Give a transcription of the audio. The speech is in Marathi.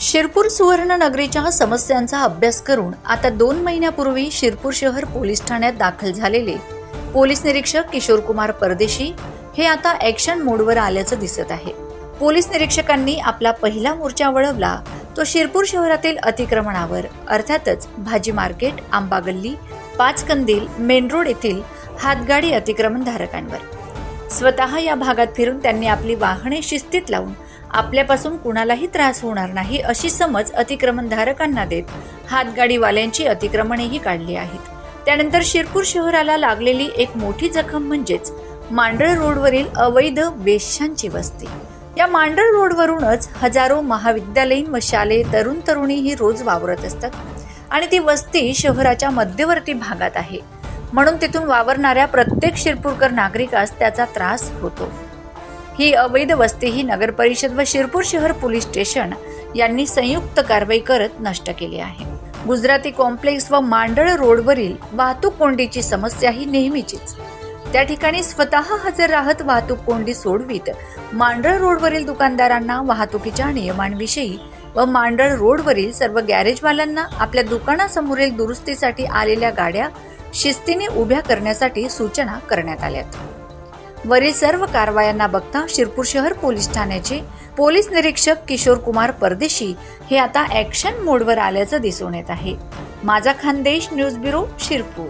शिरपूर सुवर्णनगरीच्या समस्यांचा अभ्यास करून आता दोन महिन्यापूर्वी शिरपूर शहर पोलीस ठाण्यात दाखल झालेले. पोलीस निरीक्षक किशोर कुमार परदेशी हे आता ॲक्शन मोडवर आल्याचं दिसत आहे. पोलीस निरीक्षकांनी आपला पहिला मोर्चा वळवला. तो शिरपूर शहरातील अतिक्रमणावर अर्थातच भाजी मार्केट आंबा गल्ली पाच कंदील मेन रोड येथील हातगाडी अतिक्रमण धारकांवर स्वतः या भागात फिरून त्यांनी आपली वाहने शिस्तीत लावून आपल्यापासून कुणालाही त्रास होणार नाही अशी समज अतिक्रमणधारकांना देत हातगाडीवाल्यांची अतिक्रमणेही काढली आहेत. त्यानंतर शिरपूर शहराला लागलेली एक मोठी जखम म्हणजेच मांडळ रोडवरील अवैध वेश्यांची वस्ती. या मांडळ रोडवरूनच हजारो महाविद्यालयीन व शालेय तरुण तरुणी ही रोज वावरत असतात आणि ती वस्ती शहराच्या मध्यवर्ती भागात आहे. म्हणून तिथून वावरणाऱ्या प्रत्येक शिरपूरकर नागरिकास त्याचा त्रास होतो. ही अवैध वस्ती ही नगर परिषद व शिरपूर शहर पोलीस स्टेशन यांनी संयुक्त कारवाई करत नष्ट केली आहे. गुजराती कॉम्प्लेक्स व मांडळ रोडवरील वाहतूक कोंडीची समस्या ही नेहमीचीच. त्या ठिकाणी स्वतः हजर राहत वाहतूक कोंडी सोडवीत मांडळ रोडवरील दुकानदारांना वाहतुकीच्या नियमांविषयी व मांडळ रोडवरील सर्व गॅरेजवाल्यांना आपल्या दुकानासमोरील दुरुस्तीसाठी आलेल्या गाड्या शिस्तीने उभ्या करण्यासाठी सूचना करण्यात आल्यात. वरील सर्व कारवायांना बघता शिरपूर शहर पोलीस ठाण्याचे पोलीस निरीक्षक किशोर कुमार परदेशी हे आता ऍक्शन मोडवर आल्याचं दिसून येत आहे. माझा खानदेश न्यूज ब्युरो शिरपूर.